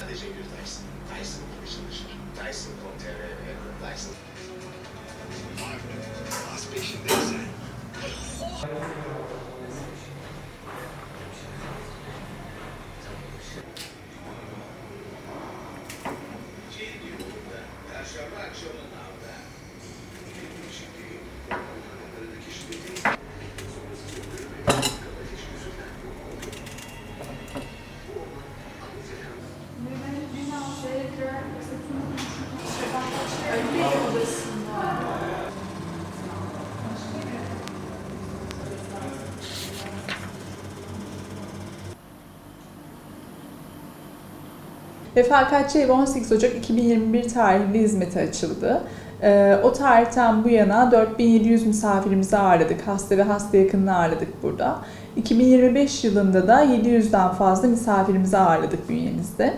Sadece bir Dyson. Dyson gibi çalışır. Dyson.com.tr ve Dyson. Az peşindeysen. Refakatçi Evi 18 Ocak 2021 tarihli hizmete açıldı. Ee, o tarihten bu yana 4700 misafirimizi ağırladık. Hasta ve hasta yakınını ağırladık burada. 2025 yılında da 700'den fazla misafirimizi ağırladık bünyemizde.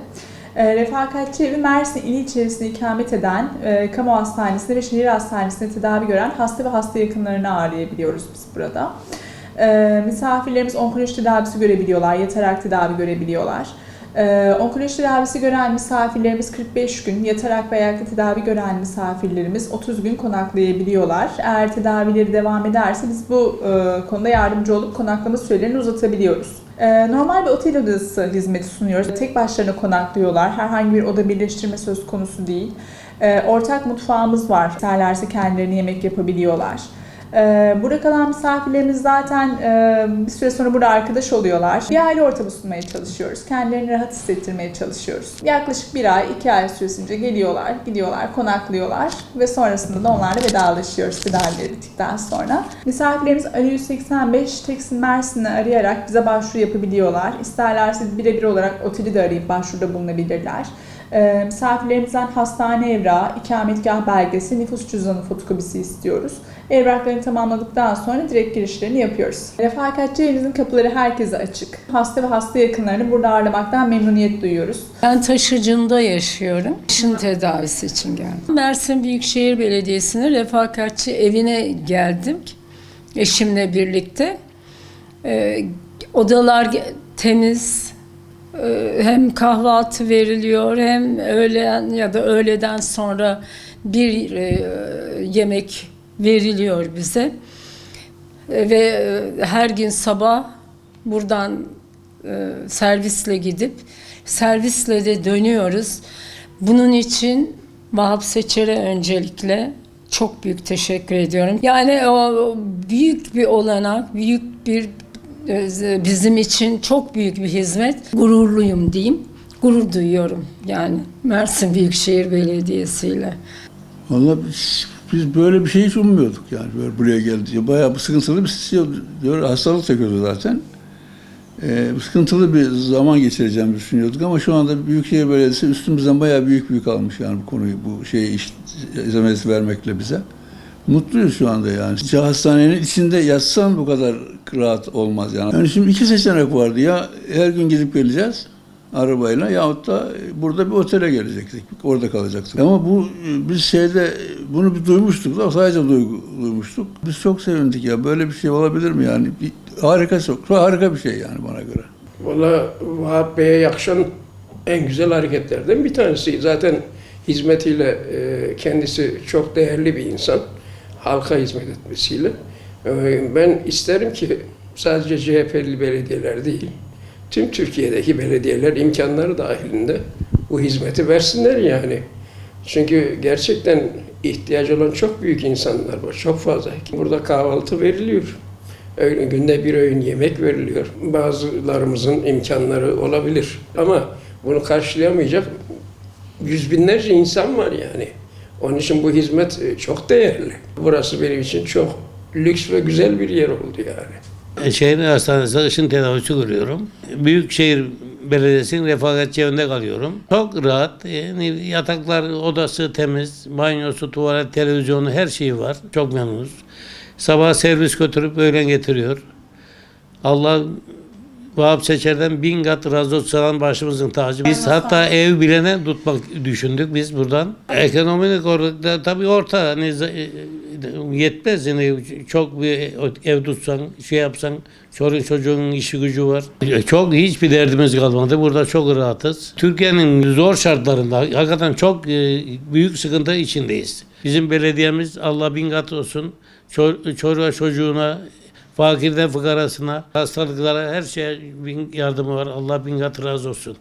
Ee, Refakatçi Evi Mersin ili içerisinde ikamet eden e, kamu hastanesinde ve şehir hastanesinde tedavi gören hasta ve hasta yakınlarını ağırlayabiliyoruz biz burada. Ee, misafirlerimiz onkoloji tedavisi görebiliyorlar, yatarak tedavi görebiliyorlar. Ee, onkoloji tedavisi gören misafirlerimiz 45 gün, yatarak ve ayakta tedavi gören misafirlerimiz 30 gün konaklayabiliyorlar. Eğer tedavileri devam ederse biz bu e, konuda yardımcı olup konaklama sürelerini uzatabiliyoruz. Ee, normal bir otel odası hizmeti sunuyoruz. Tek başlarına konaklıyorlar. Herhangi bir oda birleştirme söz konusu değil. Ee, ortak mutfağımız var. İsterlerse kendilerine yemek yapabiliyorlar. Ee, Burada kalan misafirlerimiz zaten e, bir süre sonra burada arkadaş oluyorlar. Bir aile ortamı sunmaya çalışıyoruz. Kendilerini rahat hissettirmeye çalışıyoruz. Yaklaşık bir ay, iki ay süresince geliyorlar, gidiyorlar, konaklıyorlar ve sonrasında da onlarla vedalaşıyoruz tedavileri bittikten sonra. Misafirlerimiz Ali 185 Teksin Mersin'i arayarak bize başvuru yapabiliyorlar. İsterlerse birebir olarak oteli de arayıp başvuruda bulunabilirler. Ee, misafirlerimizden hastane evrağı, ikametgah belgesi, nüfus cüzdanı fotokopisi istiyoruz. Evraklarını tamamladıktan sonra direkt girişlerini yapıyoruz. Refakatçi evimizin kapıları herkese açık. Hasta ve hasta yakınlarını burada ağırlamaktan memnuniyet duyuyoruz. Ben Taşıcı'nda yaşıyorum. Dişin tedavisi için geldim. Mersin Büyükşehir Belediyesi'nin refakatçi evine geldim. Eşimle birlikte. Ee, odalar temiz. Ee, hem kahvaltı veriliyor hem öğlen ya da öğleden sonra bir e, yemek veriliyor bize. Ee, ve e, her gün sabah buradan e, servisle gidip servisle de dönüyoruz. Bunun için Vahap Seçer'e öncelikle çok büyük teşekkür ediyorum. Yani o büyük bir olanak, büyük bir e, bizim için çok büyük bir hizmet. Gururluyum diyeyim. Gurur duyuyorum yani Mersin Büyükşehir Belediyesi ile. Vallahi biz, böyle bir şey hiç ummuyorduk yani böyle buraya geldi. Bayağı bir sıkıntılı bir diyor. Hastalık çekiyordu zaten. Ee, sıkıntılı bir zaman geçireceğimizi düşünüyorduk ama şu anda Büyükşehir Belediyesi üstümüzden bayağı büyük büyük almış yani bu konuyu, bu şeyi iş, izlemesi vermekle bize. Mutluyuz şu anda yani. Hastanenin içinde yatsan bu kadar rahat olmaz yani. Yani şimdi iki seçenek vardı ya her gün gidip geleceğiz arabayla yahut da burada bir otele gelecektik. Orada kalacaktık. Ama bu biz şeyde bunu bir duymuştuk da sadece duygu, duymuştuk. Biz çok sevindik ya. Böyle bir şey olabilir mi yani? Bir, harika çok harika bir şey yani bana göre. Valla Vahap Bey'e yakışan en güzel hareketlerden bir tanesi. Zaten hizmetiyle e, kendisi çok değerli bir insan. Halka hizmet etmesiyle. E, Ben isterim ki sadece CHP'li belediyeler değil, tüm Türkiye'deki belediyeler imkanları dahilinde bu hizmeti versinler yani. Çünkü gerçekten ihtiyacı olan çok büyük insanlar var, çok fazla. Burada kahvaltı veriliyor. Öyle günde bir öğün yemek veriliyor. Bazılarımızın imkanları olabilir. Ama bunu karşılayamayacak yüz binlerce insan var yani. Onun için bu hizmet e, çok değerli. Burası benim için çok lüks ve güzel bir yer oldu yani. Şehir hastanesinde ışın tedavisi görüyorum. Büyükşehir Belediyesi'nin refakatçi evinde kalıyorum. Çok rahat. Yani yataklar, odası temiz, banyosu, tuvalet, televizyonu her şeyi var. Çok memnunuz. Sabah servis götürüp öğlen getiriyor. Allah Vahap Seçer'den bin kat razı olsun başımızın tacı. Biz hatta ev bilene tutmak düşündük biz buradan. Ekonomik olarak tabii orta hani e, yetmez yani çok bir ev tutsan şey yapsan çorun çocuğun işi gücü var. Çok hiçbir derdimiz kalmadı. Burada çok rahatız. Türkiye'nin zor şartlarında hakikaten çok e, büyük sıkıntı içindeyiz. Bizim belediyemiz Allah bin kat olsun. Çor, çoruğa çocuğuna fakirden fıkarasına, hastalıklara her şeye bin yardımı var. Allah bin kat razı olsun.